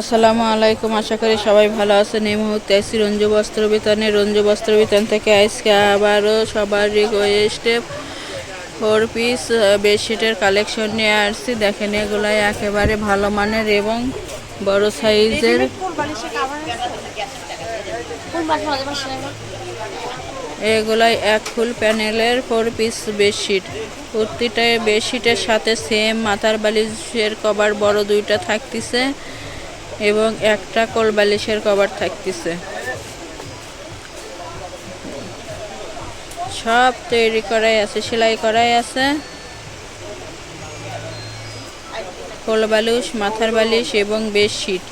আসসালামু আলাইকুম, আশা করি সবাই ভালো আছেন। এই মুহূর্তে আইসি রঞ্জু বস্ত্র বিতানে রঞ্জু বস্ত্র বিতান থেকে আজকে আবারও সবার রিকোয়েস্টে ফোর পিস বেডশিটের কালেকশন নিয়ে আসছি। দেখেন এগুলাই একেবারে ভালো মানের এবং বড় সাইজের। এগুলাই এক ফুল প্যানেলের ফোর পিস বেডশিট প্রতিটা বেডশিটের সাথে সেম মাথার বালিশের কভার বড় দুইটা থাকতিছে। এবং একটা কোল বালিশের কভার থাকতেছে। সব তৈরি করাই আছে সেলাই করাই আছে। কোল বালিশ মাথার বালিশ এবং বেডশিট।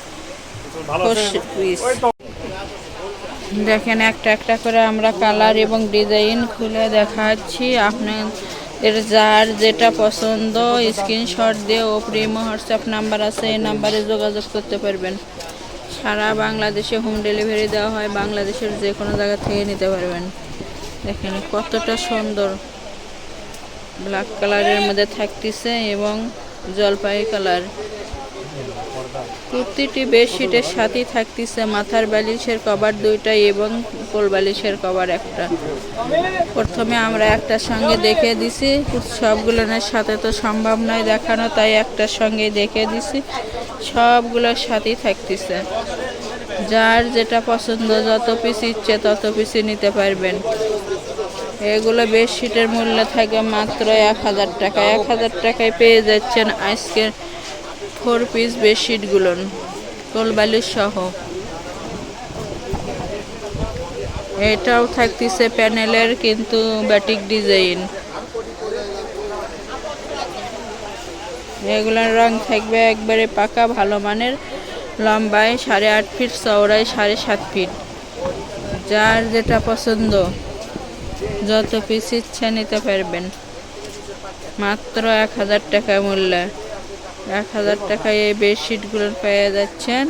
দেখেন একটা একটা করে আমরা কালার এবং ডিজাইন খুলে দেখাচ্ছি। আপনাদের যার যেটা পছন্দ স্ক্রিনশট দিয়ে ও হোয়াটসঅ্যাপ নাম্বার আছে, এই নাম্বারে যোগাযোগ করতে পারবেন। সারা বাংলাদেশে হোম ডেলিভারি দেওয়া হয়, বাংলাদেশের যে কোনো জায়গা থেকে নিতে পারবেন। দেখেন কতটা সুন্দর। ব্ল্যাক কালারের মধ্যে থাকতেছে এবং জলপাই কালার প্রতিটি বেডশিটের সাথেই থাকতেছে। মাথার বালিশের কভার দুইটা এবং কোল বালিশের কভার একটা। প্রথমে আমরা একটার সঙ্গে দেখে দিছি। সবগুলোর সাথে তো সম্ভব নয় দেখানো, তাই একটার সঙ্গে দেখে দিছি। সবগুলোর সাথেই থাকতেছে। যার যেটা পছন্দ, যত পিস ইচ্ছে তত পিসই নিতে পারবেন। এগুলো বেডশিটের মূল্য থাকে মাত্র এক হাজার টাকা। এক হাজার টাকায় পেয়ে যাচ্ছেন আজকের ফোর পিস বেডশিটগুলো কোলবালিশ সহ। এটাও থাকতেছে প্যানেলের, কিন্তু ব্যাটিক ডিজাইন এগুলোর রং থাকবে একবারে পাকা, ভালো মানের, লম্বায় সাড়ে আট ফিট, চওড়ায় সাড়ে সাত ফিট। যার যেটা পছন্দ, যত পিস ইচ্ছা নিতে পারবেন। মাত্র এক হাজার টাকা মূল্য। এক হাজার টাকায় এই বেডশিটগুলো পেয়ে যাচ্ছেন।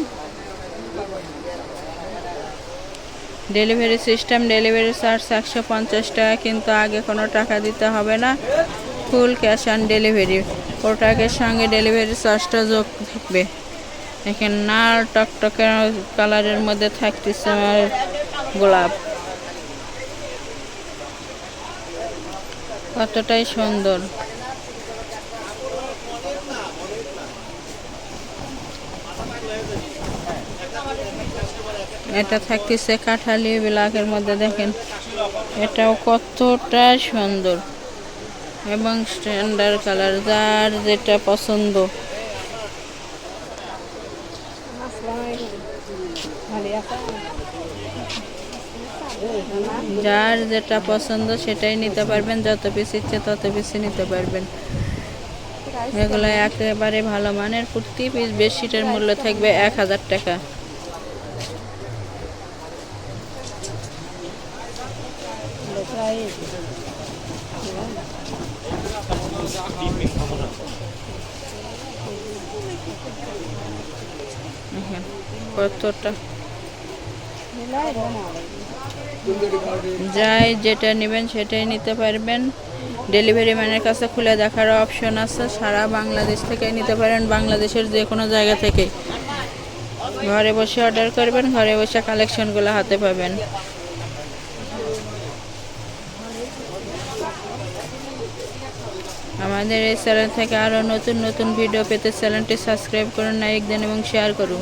ডেলিভারি সিস্টেম, ডেলিভারি চার্জ একশো পঞ্চাশ টাকা, কিন্তু আগে কোনো টাকা দিতে হবে না। Full cash on delivery. প্রোডাক্টের সঙ্গে ডেলিভারি চার্জটা যোগ থাকবে। এখানে নাল টকটকে কালারের মধ্যে থাকতেছে আমার গোলাপ। কতটাই সুন্দর। এটা থাকতেছে কাঠালি ব্ল্যাকের মধ্যে, দেখেন। এটাও কতটা সুন্দর। এবং স্ট্যান্ডার্ড কালার যার যেটা পছন্দ। যার যেটা পছন্দ, সেটাই নিতে পারবেন। যত পিস ইচ্ছে, তত পিসই নিতে পারবেন। এগুলো একেবারে ভালো মানের প্রতি পিস মূল্য থাকবে এক হাজার টাকা। কতটা? যাই যেটা নেবেন সেটাই নিতে পারবেন। ডেলিভারি ম্যানের কাছে খুলে দেখার অপশন আছে। সারা বাংলাদেশ থেকে নিতে পারেন, বাংলাদেশের যে কোনো জায়গা থেকে। ঘরে বসে অর্ডার করবেন, ঘরে বসে কালেকশনগুলো হাতে পাবেন। আমাদের এই চ্যানেল থেকে আরও নতুন নতুন ভিডিও পেতে চ্যানেলটি সাবস্ক্রাইব করুন লাইক দেন এবং শেয়ার করুন।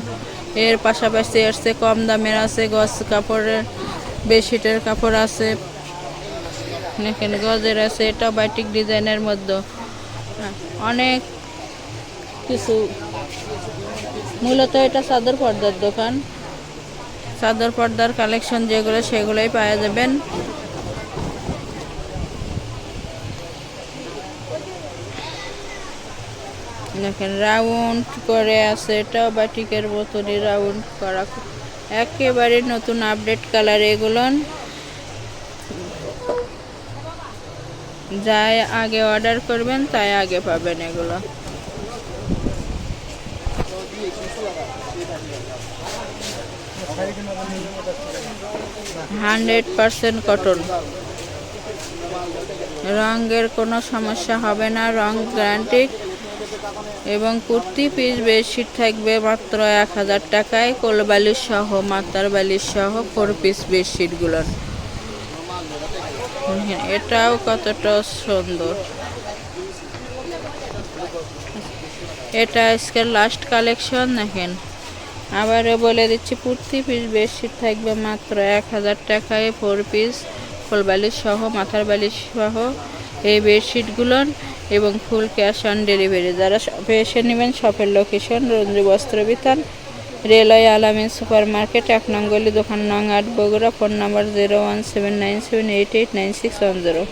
এর পাশাপাশি আসছে কম দামের আছে গজ কাপড়ের বেডশিটের কাপড় আছে। এখানে গজের আছে, এটা বাটিক ডিজাইনের মধ্যে। অনেক কিছু। মূলত এটা চাদর পর্দার দোকান। চাদর পর্দার কালেকশন যেগুলো, সেগুলোই পাওয়া যাবেন। দেখেন রাউন্ড করে আছে এটাও বাটিকের বোতলে রাউন্ড করা। একেবারে নতুন আপডেট কালার এগুলো। যাই আগে অর্ডার করবেন, তাই আগে পাবেন এগুলো। হান্ড্রেড পারসেন্ট কটন রঙের কোনো সমস্যা হবে না, রং গ্যারান্টি এবং কুর্তি পিস বেডশিট থাকবে মাত্র এক হাজার টাকায় কোলবালিশ সহ মাতার বালিশ সহ ফোর পিস বেডশিটগুলোর এটাও কতটা সুন্দর। এটা আজকের লাস্ট কালেকশন দেখেন। আবারও বলে দিচ্ছি, কুর্তি পিস বেডশিট থাকবে মাত্র এক হাজার টাকায় ফোর পিস ফুলবালিশ সহ, মাথার বালিশ সহ এই বেডশিটগুলো এবং ফুল ক্যাশ অন ডেলিভারি। যারা শপে এসে নেবেন, শপের location, Ranju Bostro Bitan railway Alamin super market এক নঙ্গলি দোকান নং আট, Bogura, phone number zero one seven nine seven eight eight nine six one zero.